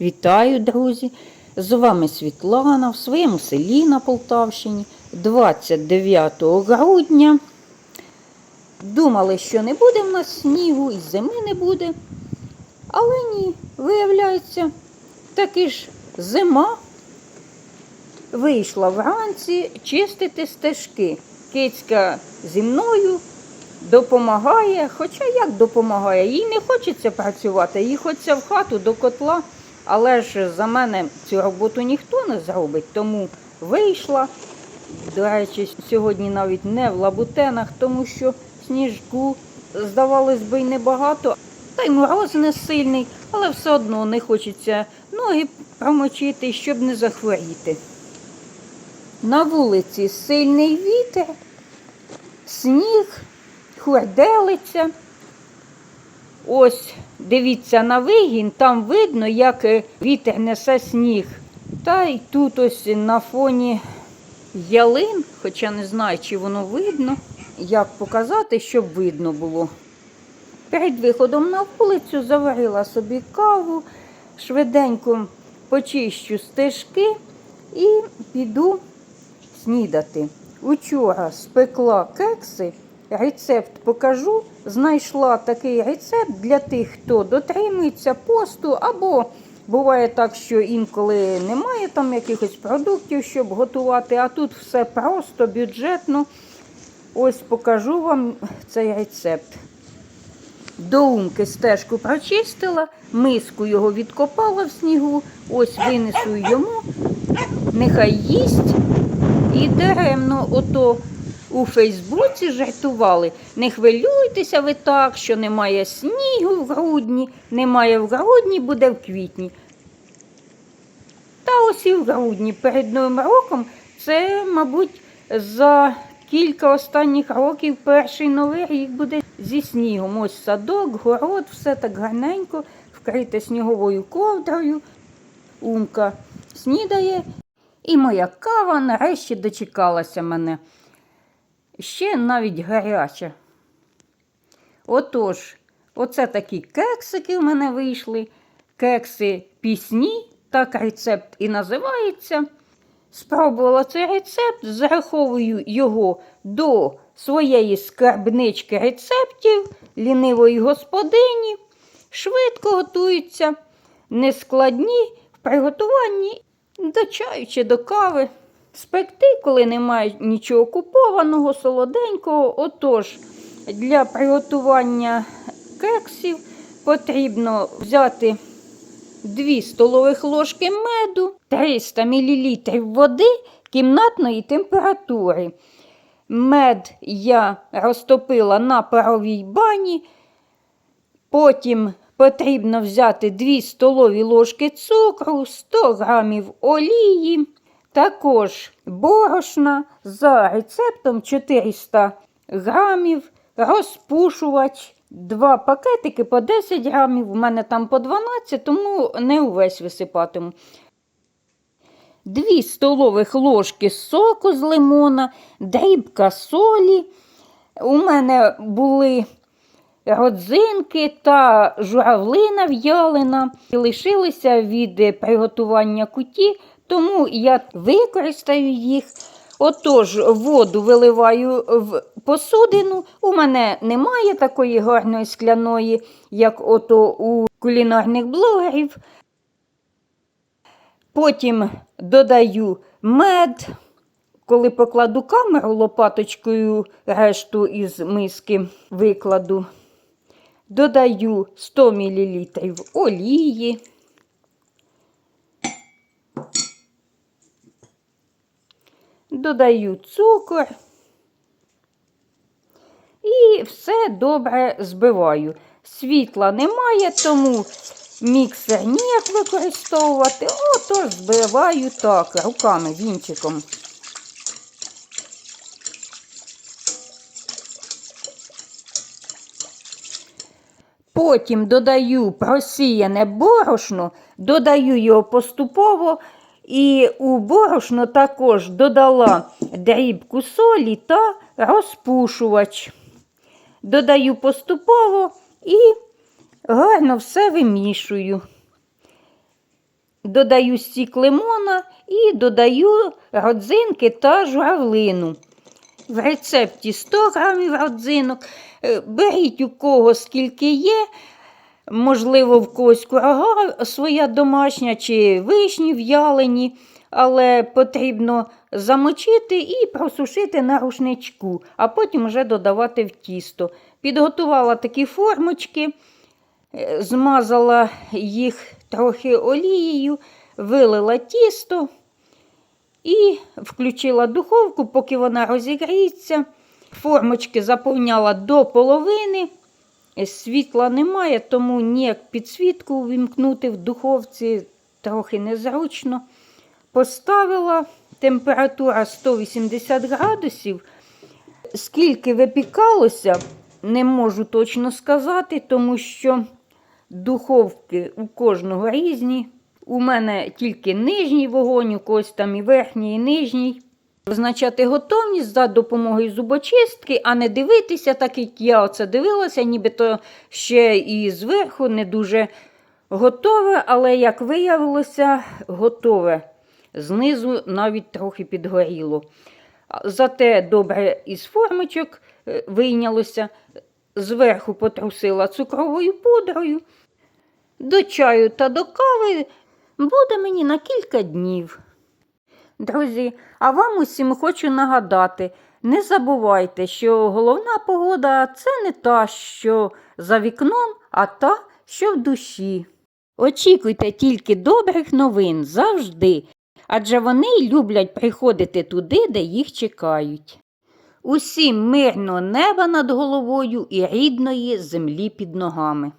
Вітаю, друзі! З вами Світлана в своєму селі на Полтавщині 29 грудня. Думали, що не буде в нас снігу і зими не буде. Але ні, виявляється, таки ж зима вийшла вранці чистити стежки. Кицька зі мною допомагає, хоча як допомагає, їй не хочеться працювати, їй хочеться в хату до котла, але ж за мене цю роботу ніхто не зробить, тому вийшла. До речі, сьогодні навіть не в лабутенах, тому що сніжку, здавалось би, й небагато, та й мороз не сильний, але все одно не хочеться ноги промочити, щоб не захворіти. На вулиці сильний вітер, сніг, хурделиця. Ось, дивіться на вигін, там видно, як е, вітер несе сніг. Та й тут ось на фоні ялин, хоча не знаю, чи воно видно, як показати, щоб видно було. Перед виходом на вулицю заварила собі каву, швиденько почищу стежки і піду снідати. Учора спекла кекси, рецепт покажу. Знайшла такий рецепт для тих, хто дотримується посту, або буває так, що інколи немає там якихось продуктів, щоб готувати, а тут все просто, бюджетно. Ось покажу вам цей рецепт. До умки стежку прочистила, миску його відкопала в снігу, ось винесу йому, нехай їсть. І даремно ото у Фейсбуці жартували. Не хвилюйтеся ви так, що немає снігу в грудні, немає в грудні, буде в квітні. Та ось і в грудні перед Новим роком це, мабуть, за кілька останніх років перший новий рік буде зі снігом. Ось садок, город, все так гарненько, вкрите сніговою ковдрою. Умка снідає, і моя кава нарешті дочекалася мене. Ще навіть гаряча. Отож, оце такі кексики в мене вийшли. Кекси пісні, так рецепт і називається. Спробувала цей рецепт, зараховую його до своєї скарбнички рецептів, лінивої господині. Швидко готуються, нескладні в приготуванні до чаю чи до кави. Спекти, коли немає нічого купованого, солоденького. Отож, для приготування кексів потрібно взяти 2 столових ложки меду, 300 мл води кімнатної температури. Мед я розтопила на паровій бані. Потім потрібно взяти 2 столові ложки цукру, 100 грамів олії, також борошна за рецептом 400 грамів, розпушувач, два пакетики по 10 грамів, у мене там по 12, тому не увесь висипатиму. 2 столових ложки соку з лимона, дрібка солі. У мене були родзинки та журавлина в'ялина. Лишилися від приготування куті, тому я використаю їх. Отож, воду виливаю в посудину. У мене немає такої гарної скляної, як ото у кулінарних блогерів. Потім додаю мед. Коли покладу камеру лопаточкою, решту із миски викладу. Додаю 100 мл олії. Додаю цукор і все добре збиваю. Світла немає, тому міксер ніяк використовувати. Отож збиваю так, руками, вінчиком. Потім додаю просіяне борошно, додаю його поступово, і у борошно також додала дрібку солі та розпушувач. Додаю поступово і гарно все вимішую. додаю стік лимона і додаю родзинки та журавлину. В рецепті 100 грамів родзинок. Е, Беріть у кого скільки є. Можливо, в когось курага своя домашня чи вишні в'ялені, але потрібно замочити і просушити на рушничку, а потім вже додавати в тісто. Підготувала такі формочки, е, змазала їх трохи олією, вилила тісто і включила духовку, поки вона розігріється. Формочки заповняла до половини. Світла немає, тому ніяк підсвітку увімкнути в духовці трохи незручно. Поставила температура 180 градусів. Скільки випікалося, не можу точно сказати, тому що духовки у кожного різні. У мене тільки нижній вогонь, у когось там і верхній, і нижній. Визначати готовність за допомогою зубочистки, а не дивитися, так як я оце дивилася, нібито ще і зверху не дуже готове, але, як виявилося, готове. Знизу навіть трохи підгоріло. Зате добре із формочок е, вийнялося, зверху потрусила цукровою пудрою. До чаю та до кави буде мені на кілька днів. Друзі, а вам усім хочу нагадати: не забувайте, що головна погода це не та, що за вікном, а та, що в душі. Очікуйте тільки добрих новин завжди, адже вони люблять приходити туди, де їх чекають. Усім мирного неба над головою і рідної землі під ногами.